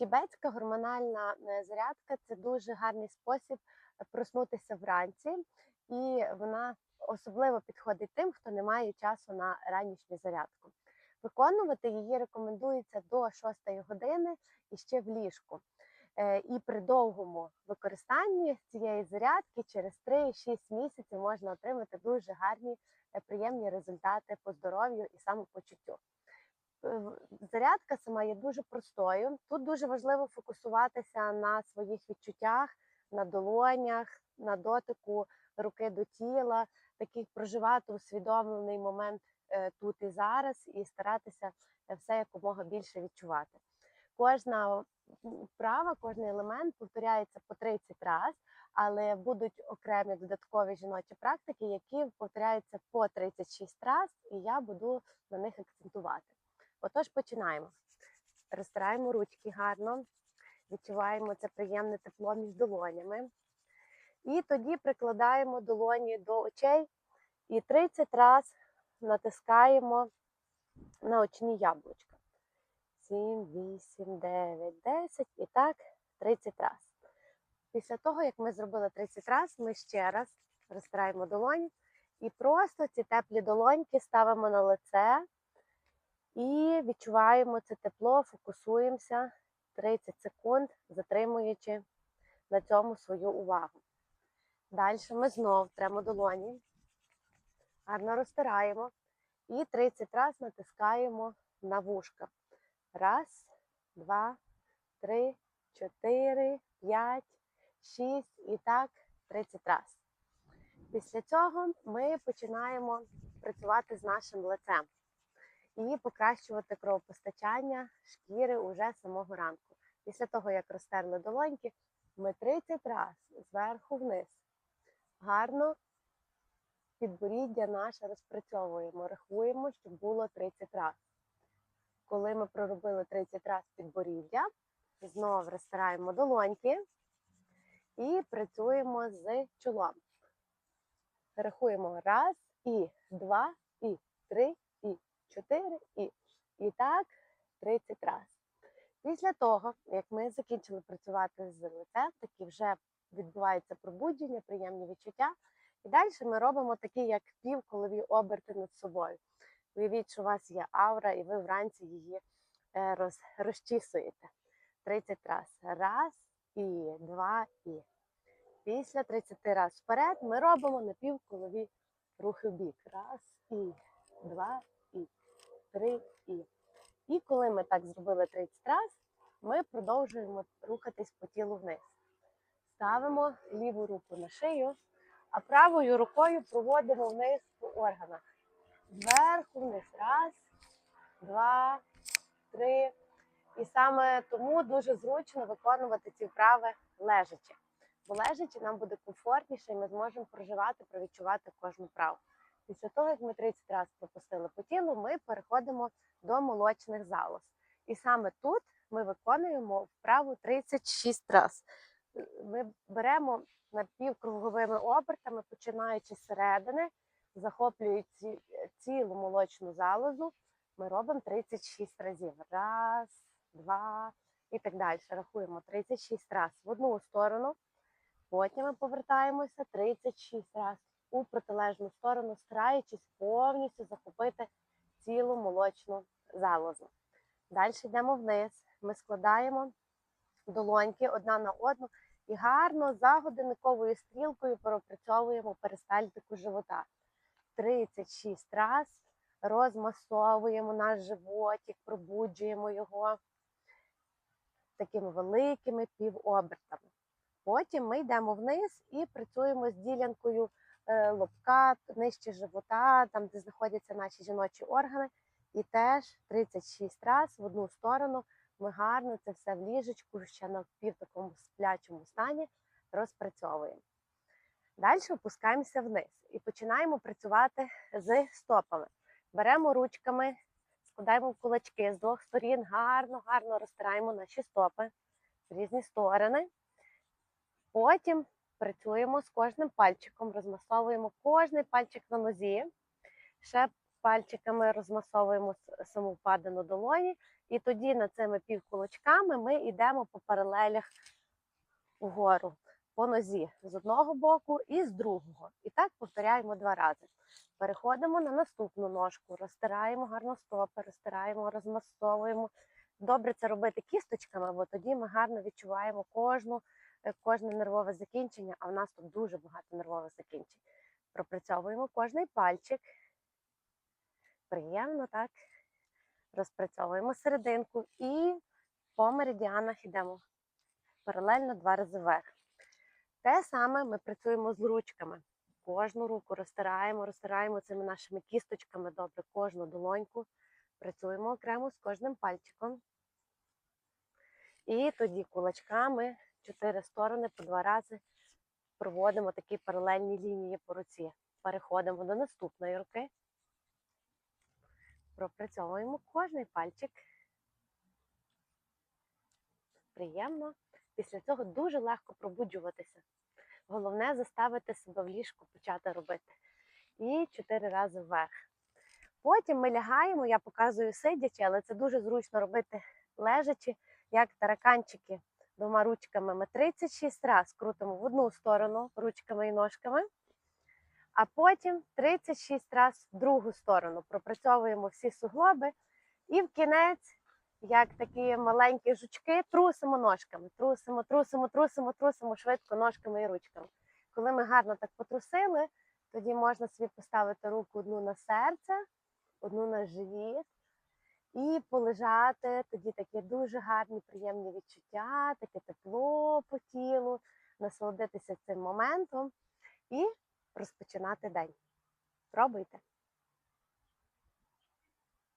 Тібетська гормональна е, зарядка це дуже гарний спосіб е, проснутися вранці, і вона особливо підходить тим, хто не має часу на ранішню зарядку. Виконувати її рекомендується до 6 години і ще в ліжку. Е, І при довгому використанні цієї зарядки через 3-6 місяців можна отримати дуже гарні приємні результати по здоров'ю і самопочуттю. Зарядка сама є дуже простою. Тут дуже важливо фокусуватися на своїх відчуттях, на долонях, на дотику руки до тіла, такий проживати усвідомлений момент е, тут і зараз, і старатися е, все якомога більше відчувати. Кожна вправа, кожен елемент повторяється по 30 разів, але будуть окремі додаткові жіночі практики, які повторяються по 36 разів, і я буду на них акцентувати. Отож, починаємо. Розтираємо ручки гарно, відчуваємо це приємне тепло між долонями. І тоді прикладаємо долоні до очей і 30 разів натискаємо на очні яблучка. 7, 8, 9, 10 і так 30 разів. Після того, як ми зробили 30 разів, ми ще раз розтираємо долоні і просто ці теплі долоньки ставимо на лице і відчуваємо це тепло, фокусуємося 30 секунд, затримуючи на цьому свою увагу. Далі ми знов тремо долоні, гарно розтираємо і 30 разів натискаємо на вушка. Раз, два, три, чотири, п'ять, шість і так 30 разів. Після цього ми починаємо працювати з нашим лицем і покращувати кровопостачання шкіри уже самого ранку. Після того, як розтерли долоньки, ми 30 разів зверху вниз. Гарно підборіддя наше розпрацьовуємо, рахуємо, щоб було 30 разів. Коли ми проробили 30 разів підборіддя, знову розтираємо долоньки і працюємо з чолом. Рахуємо раз, і два, і три, і чотири, і, і так 30 разів. Після того, як ми закінчили працювати з лицем, такі вже відбувається пробудження, приємні відчуття. І далі ми робимо такі, як півколові оберти над собою. Уявіть, що у вас є аура, і ви вранці її е, роз, розчісуєте 30 разів. Раз, і два, і. Після 30 разів вперед ми робимо напівколові рухи в бік. Раз, і два, три, і. І коли ми так зробили 30 разів, ми продовжуємо рухатись по тілу вниз. Ставимо ліву руку на шию, а правою рукою проводимо вниз по органах. Зверху вниз. Раз, два, три. І саме тому дуже зручно виконувати ці вправи лежачи. Бо лежачи нам буде комфортніше, і ми зможемо проживати, провідчувати кожну вправу. Після того, як ми 30 разів пропустили по тілу, ми переходимо до молочних залоз. І саме тут ми виконуємо вправу 36 разів. Ми беремо напівкруговими обертами, починаючи з середини, захоплюючи цілу молочну залозу, ми робимо 36 разів. Раз, два і так далі. Рахуємо 36 разів в одну сторону. Потім ми повертаємося 36 разів у протилежну сторону, стараючись повністю захопити цілу молочну залозу. Далі йдемо вниз. Ми складаємо долоньки одна на одну і гарно за годинниковою стрілкою пропрацьовуємо перистальтику живота. 36 разів розмасовуємо наш животик, пробуджуємо його такими великими півобертами. Потім ми йдемо вниз і працюємо з ділянкою лобка, нижче живота, там, де знаходяться наші жіночі органи. І теж 36 разів в одну сторону ми гарно це все в ліжечку, ще на пів такому сплячому стані розпрацьовуємо. Далі опускаємося вниз і починаємо працювати з стопами. Беремо ручками, складаємо кулачки з двох сторін, гарно, гарно розтираємо наші стопи в різні сторони. Потім працюємо з кожним пальчиком, розмасовуємо кожний пальчик на нозі. Ще пальчиками розмасовуємо саму впадину долоні, і тоді над цими півкулачками ми йдемо по паралелях вгору, по нозі з одного боку і з другого. І так повторяємо два рази. Переходимо на наступну ножку, розтираємо гарно стопи, розтираємо, розмасовуємо. Добре це робити кісточками, бо тоді ми гарно відчуваємо кожну, кожне нервове закінчення, а в нас тут дуже багато нервових закінчень. Пропрацьовуємо кожний пальчик. Приємно, так? Розпрацьовуємо серединку і по меридіанах йдемо паралельно два рази вверх. Те саме ми працюємо з ручками. Кожну руку розтираємо, розтираємо цими нашими кісточками добре, кожну долоньку. Працюємо окремо з кожним пальчиком. І тоді кулачками чотири сторони по два рази проводимо такі паралельні лінії по руці. Переходимо до наступної руки. Пропрацьовуємо кожний пальчик. Приємно. Після цього дуже легко пробуджуватися. Головне заставити себе в ліжку почати робити. І чотири рази вверх. Потім ми лягаємо, я показую сидячи, але це дуже зручно робити лежачи, як тараканчики двома ручками. Ми 36 разів крутимо в одну сторону ручками і ножками, а потім 36 разів в другу сторону. Пропрацьовуємо всі суглоби і в кінець, як такі маленькі жучки, трусимо ножками. Трусимо, трусимо, трусимо, трусимо швидко ножками і ручками. Коли ми гарно так потрусили, тоді можна собі поставити руку одну на серце, одну на живіт і полежати. Тоді такі дуже гарні, приємні відчуття, таке тепло по тілу, насолодитися цим моментом і розпочинати день. Пробуйте.